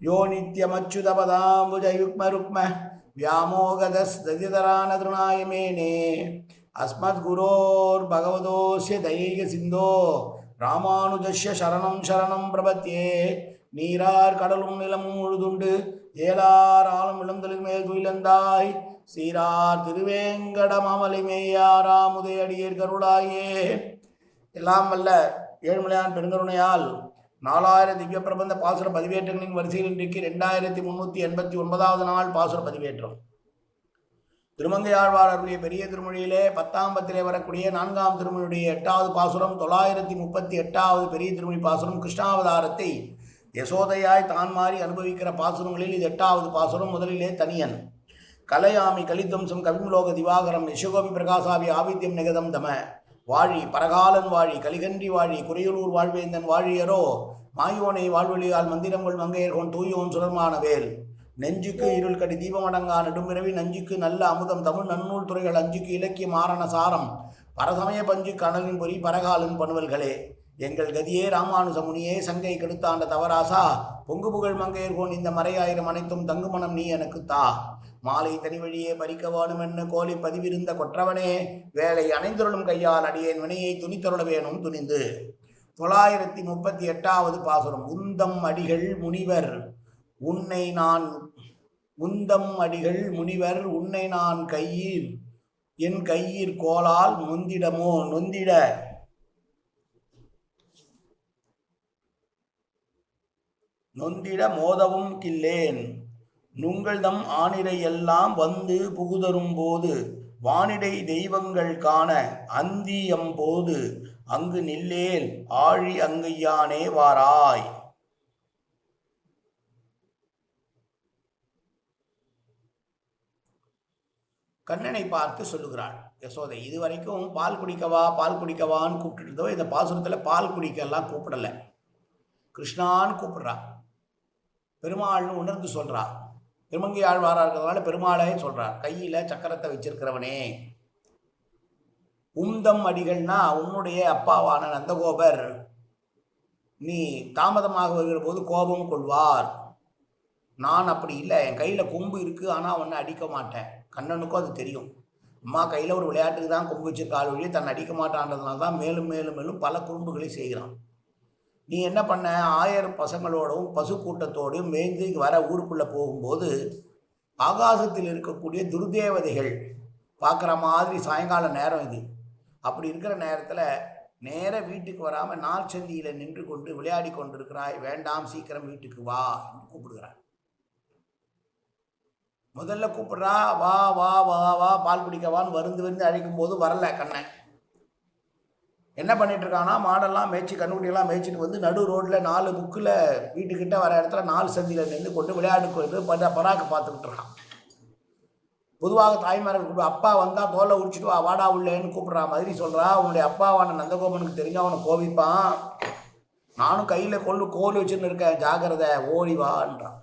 யோ நித்யமச்சுதபதாம்புஜயுக்மருக்ம வியாமோகதஸ்ததிதரானதருணாய மேனே அஸ்மத்குரோர் பகவதோஸ்ய தைக சிந்தோ ராமானுஜஸ்ய சரணம் சரணம் பிரபத்தியே நீரார் கடலும் நிலமும் முழுதுண்டு ஏலார் ஆளும் இளந்தலின் மேல் துயிலந்தாய் சீரார் திருவேங்கடமாமலை மேயாராமுதே அடியேர் கருளாயே எல்லாம் வல்ல ஏழ்மலையான் பெருங்கருணையால் நாலாயிரம் திவ்ய பிரபந்த பாசுர பதிவேற்றங்களின் வரிசையில் இன்றைக்கு ரெண்டாயிரத்தி முந்நூற்றி எண்பத்தி ஒன்பதாவது நாள் பாசுர பதிவேற்றம். திருமங்கை அருளிய பெரிய திருமொழியிலே பத்தாம் பத்திலே வரக்கூடிய நான்காம் திருமொழியுடைய எட்டாவது பாசுரம் தொள்ளாயிரத்தி முப்பத்தி எட்டாவது பெரிய திருமொழி பாசுரம் கிருஷ்ணாவதாரத்தை யசோதையாய் தான் மாறி அனுபவிக்கிற பாசுரங்களில் இது எட்டாவது பாசுரம். முதலிலே தனியன். கலையாமி கலித்தம்சம் கவிம்லோக திவாகரம் யசுகோபி பிரகாசாபி ஆவித்யம் நிகதம் தம. வாழி பரகாலன் வாழி கலிகன்றி வாழி குறையுளூர் வாழ்வேந்தன் வாழியரோ மாயோனை வாழ்வழியால் மந்திரங்கள் மங்கையர்கோன் தூயோன் சுடர்மான வேல். நெஞ்சுக்கு இருள் கடி தீபமடங்கா நெடும்பிறவி நஞ்சுக்கு நல்ல அமுதம் தமிழ் நன்னூல் துறைகள் அஞ்சுக்கு இலக்கிய மாரண சாரம். பரசமய பஞ்சு கனலின் பொறி பரகாலின் பணுவல்களே. எங்கள் கதியே ராமானுஜ முனியே சங்கை கெடுத்தாண்ட தவராசா பொங்கு புகழ் மங்கையர்கோன் இந்த மறையாயிரம் அனைத்தும் தங்குமணம் நீ எனக்கு தா. மாலை தனி வழியே பறிக்க வேணும் என்ன கோலி பதிவிருந்த கொற்றவனே? வேலை அணைந்தருளும் கையால் அடியேன் வினையை துணித்தருள வேணும் துணிந்து. தொள்ளாயிரத்தி முப்பத்தி எட்டாவது பாசுரம் உந்தம் அடிகள் முனிவர் உன்னை நான் உந்தம் அடிகள் முனிவர் உன்னை நான் கையில் என் கையிற் கோலால் நொந்திடமோ? நொந்திட. நொந்திட மோதவும் கில்லேன். நுங்கள்தம் ஆனிடை எல்லாம் வந்து புகுதரும் போது வானிடை தெய்வங்கள் காண அந்தியம் போது அங்கு நில்லேல் ஆழி அங்கையானே வாராய். கண்ணனை பார்த்து சொல்லுகிறாள் யசோதை இது வரைக்கும் பால் குடிக்கவா பால் குடிக்கவான்னு கூப்பிட்டு இருந்தோ இந்த பாசுரத்தில் பால் குடிக்கலாம் கூப்பிடலை. கிருஷ்ணான்னு கூப்பிடுறா. பெருமாள்னு உணர்ந்து சொல்கிறா திருமங்கி ஆழ்வாரா இருக்கிறதுனால பெருமாளே சொல்கிறார் கையில் சக்கரத்தை வச்சிருக்கிறவனே. உந்தம் அடிகள்னா உன்னுடைய அப்பாவான நந்தகோபர். நீ தாமதமாக வருகிற போது கோபம் கொள்வார். நான் அப்படி இல்லை என் கையில் கொம்பு இருக்குது ஆனால் ஒன்று அடிக்க மாட்டேன். கண்ணனுக்கும் அது தெரியும். அம்மா கையில் ஒரு விளையாட்டுக்கு தான் கொம்பு வச்சிருக்க வழியே தன்னை அடிக்க மாட்டான்றதுனால தான் மேலும் மேலும் மேலும் பல குறும்புகளை செய்கிறான். நீ என்ன பண்ண? ஆயிரம் பசங்களோடும் பசு கூட்டத்தோடும் மேய்ந்து வர ஊருக்குள்ளே போகும்போது ஆகாசத்தில் இருக்கக்கூடிய துர்தேவதைகள் பார்க்குற மாதிரி சாயங்கால நேரம் இது. அப்படி இருக்கிற நேரத்தில் நேர வீட்டுக்கு வராமல் நாள் சந்தியில் நின்று கொண்டு விளையாடி கொண்டிருக்கிறாய். வேண்டாம் சீக்கிரம் வீட்டுக்கு வா என்று கூப்பிடுகிறார். முதல்ல கூப்பிட்றா வா வா வா வா பால் குடிக்கவான்னு வருந்து வந்து அழைக்கும் போது வரல கண்ணை. என்ன பண்ணிட்டு இருக்கானா மாடெல்லாம் மேய்ச்சி கண்ணுக்குட்டியெல்லாம் மேய்ச்சிட்டு வந்து நடு ரோட்டில் நாலு புக்கில் வீட்டுக்கிட்ட வர இடத்துல நாலு சந்தியில் நின்று கொண்டு விளையாடு கொண்டு பர பராக்கு பார்த்துக்கிட்டு இருக்கான் பொதுவாக தாய்மார்கள் கூப்பிடு அப்பா வந்தால் தோலை உடிச்சிட்டு வா வாடா உள்ளேன்னு கூப்பிட்றா மாதிரி சொல்கிறா உன்னுடைய அப்பாவான நந்தகோபனுக்கு தெரிஞ்சு அவனை கோபிப்பான் நானும் கையில் கொள்ளு கோல் வச்சுன்னு இருக்கேன் ஜாக்கிரதை ஓடி வான்றான்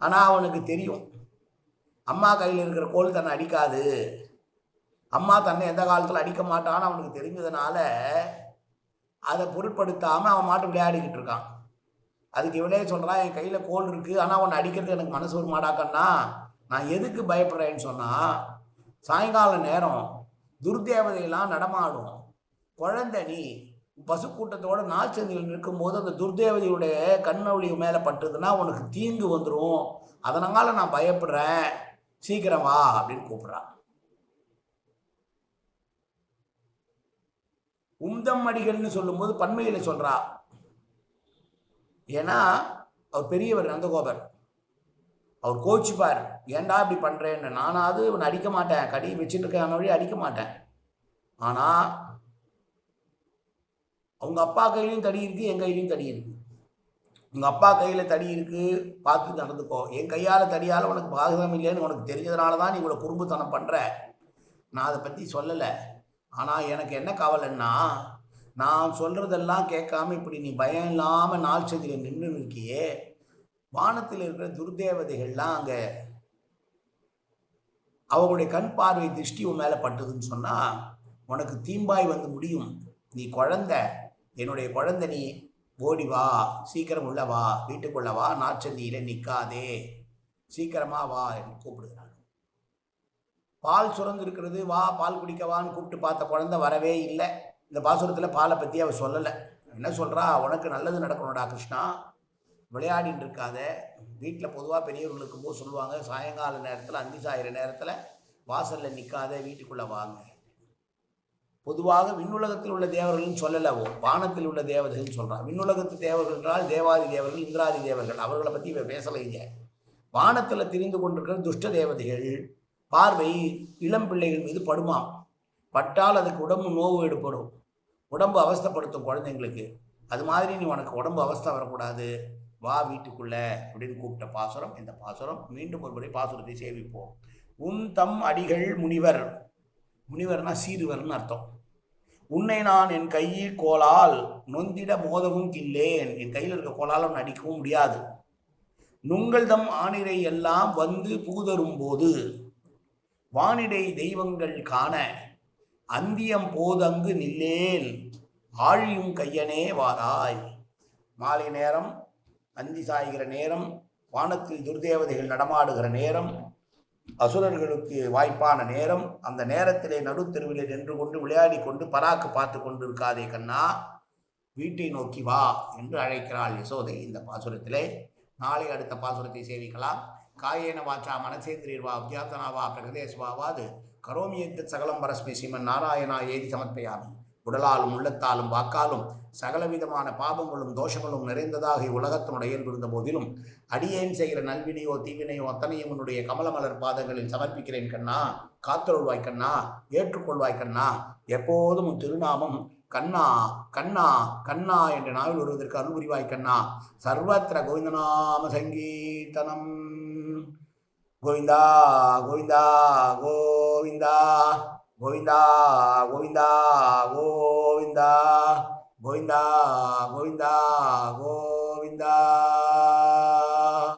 ஆனால் அவனுக்கு தெரியும் அம்மா கையில் இருக்கிற கோல் தன்னை அடிக்காது. அம்மா தன்னை எந்த காலத்தில் அடிக்க மாட்டான்னு அவனுக்கு தெரிஞ்சதுனால அதை பொருட்படுத்தாமல் அவன் மாட்டு விளையாடிக்கிட்டு இருக்கான். அதுக்கு இவனே சொல்கிறான் என் கையில் கோல் இருக்குது ஆனால் அவனை அடிக்கிறது எனக்கு மனசு ஒரு மாடாக்கன்னா நான் எதுக்கு பயப்படுறேன்னு சொன்னால் சாயங்கால நேரம் துர்தேவதையெல்லாம் நடமாடும். குழந்தை நீ பசுக்கூட்டத்தோட நாள் சந்தியில் நிற்கும்போது அந்த துர்தேவதையுடைய கண்ணொளி மேலே பட்டுதுன்னா உனக்கு தீங்கு வந்துடும் அதனால் நான் பயப்படுறேன். சீக்கிரம் வா அப்படின்னு கூப்பிட்றான் உம்தம் அடிகள்னு சொல்லும்போது பன்மையில சொல்றா. ஏன்னா அவர் பெரியவர் நந்தகோபர் அவர் கோச்சிப்பார் ஏன்டா இப்படி பண்ணுறேன்னு நானாவது இவனை அடிக்க மாட்டேன். கடி வச்சுட்டு இருக்கேன் வழி அடிக்க மாட்டேன். ஆனால் அவங்க அப்பா கையிலையும் தடி இருக்குது என் கையிலையும் தடி இருக்குது உங்கள் அப்பா கையில் தடி இருக்குது பார்த்து நடந்துக்கோ. என் கையால் தடியால் உனக்கு பாதகம் இல்லைன்னு உனக்கு தெரிஞ்சதுனால தான் நீ இவ்வளோ குறும்புத்தனம் பண்ணுற நான் அதை பற்றி சொல்லலை. ஆனால் எனக்கு என்ன கவலைன்னா நான் சொல்கிறதெல்லாம் கேட்காம இப்படி நீ பயம் இல்லாமல் நாள் சதியில் நின்று இருக்கியே. வானத்தில் இருக்கிற துர்தேவதைகள்லாம் அங்கே அவங்களுடைய கண் பார்வை திருஷ்டி உன் மேலே பட்டதுன்னு சொன்னால் உனக்கு தீம்பாய் வந்து முடியும். நீ குழந்த என்னுடைய குழந்தை நீ ஓடி வா. சீக்கிரம் உள்ள வா. வீட்டுக்குள்ள வா. நாச்சந்தியில் நிற்காதே சீக்கிரமாக வா என்று கூப்பிடுகிறான். பால் சுரந்திருக்கிறது வா பால் குடிக்க வான்னு கூப்பிட்டு பார்த்த குழந்தை வரவே இல்லை. இந்த பாசுரத்தில் பாலை பற்றி அவள் சொல்லலை. என்ன சொல்கிறா உனக்கு நல்லது நடக்கணும்டா கிருஷ்ணா. விளையாடின்னு இருக்காத. வீட்டில் பொதுவாக பெரியவர்கள் இருக்கும்போது சொல்லுவாங்க சாயங்கால நேரத்தில் அந்தி சாயிற நேரத்தில் வாசலில் நிற்காத வீட்டுக்குள்ளே வாங்க. பொதுவாக விண்ணுலகத்தில் உள்ள தேவர்கள்னு சொல்லலவோ வானத்தில் உள்ள தேவதைகள்னு சொல்கிறான் விண்ணுலகத்து தேவர்கள் என்றால் தேவாதி தேவர்கள் இந்திராதி தேவர்கள். அவர்களை பற்றி இவ பேசலைங்க. வானத்தில் திரிந்து கொண்டிருக்கிற துஷ்ட தேவதைகள் பார்வை இளம் பிள்ளைகள் மீது படுமா? பட்டால் அதுக்கு உடம்பு நோவு ஏற்படும் உடம்பு அவஸ்தைப்படுத்தும் குழந்தைங்களுக்கு. அது மாதிரி நீ உனக்கு உடம்பு அவஸ்தை வரக்கூடாது. வா வீட்டுக்குள்ளே அப்படின்னு கூப்பிட்ட பாசுரம் இந்த பாசுரம் மீண்டும் ஒரு முறை பாசுரத்தை சேவிப்போம் உன் தம் அடிகள் முனிவர். முனிவர்னா சீருவர்னு அர்த்தம். உன்னை நான் என் கையில் கோலால் நொந்திட மோதவும் கில்லேன் என் கையில் இருக்க கோலால் அவன் அடிக்கவும் முடியாது. நுங்கள் தம் ஆணிரை எல்லாம் வந்து புகுதரும் போது வானிடை தெய்வங்கள் காண அந்தியம் போதங்கு நில்லேன் ஆழியும் கையனே வாராய். மாலை நேரம் அந்தி சாய்கிற நேரம் வானத்தில் துர்தேவதைகள் நடமாடுகிற நேரம் அசுரர்களுக்கு வாய்ப்பான நேரம் அந்த நேரத்திலே நடுத்தெருவிலே நின்று கொண்டு விளையாடி கொண்டு பராக்கு பார்த்து கொண்டிருக்காதே கண்ணா வீட்டை நோக்கி வா என்று அழைக்கிறாள் யசோதை இந்த பாசுரத்திலே. நாளை அடுத்த பாசுரத்தை சேவிக்கலாம். காயேன வாச்சா மனசேந்திரியர்வா அபியாத்தனாவா பிரகதேஸ்வாவாது கரோமியத்து சகலம் பரஸ்மி ஸ்ரீமன் நாராயணா ஏதி சமர்ப்பயாமி. உடலாலும் உள்ளத்தாலும் வாக்காலும் சகலவிதமான பாபங்களும் தோஷங்களும் நிறைந்ததாக இவ்வுலகத்தினுடைய இயல்பிருந்த போதிலும் அடியேன் செய்கிற நல்வினையோ தீவினையோ அத்தனையும் உன்னுடைய கமலமலர் பாதங்களில் சமர்ப்பிக்கிறேன் கண்ணா. காத்தருள்வாய் கண்ணா. ஏற்றுக்கொள்வாய் கண்ணா. எப்போதும் திருநாமம் கண்ணா கண்ணா கண்ணா என்ற நாவில் வருவதற்கு அருள் கண்ணா. சர்வத்திர கோவிந்தநாம சங்கீர்த்தனம். கோவிந்தா கோவிந்தா கோவிந்தா. கோவிந்தா கோவிந்தா கோவிந்தா. கோவிந்தா கோவிந்தா கோவிந்தா.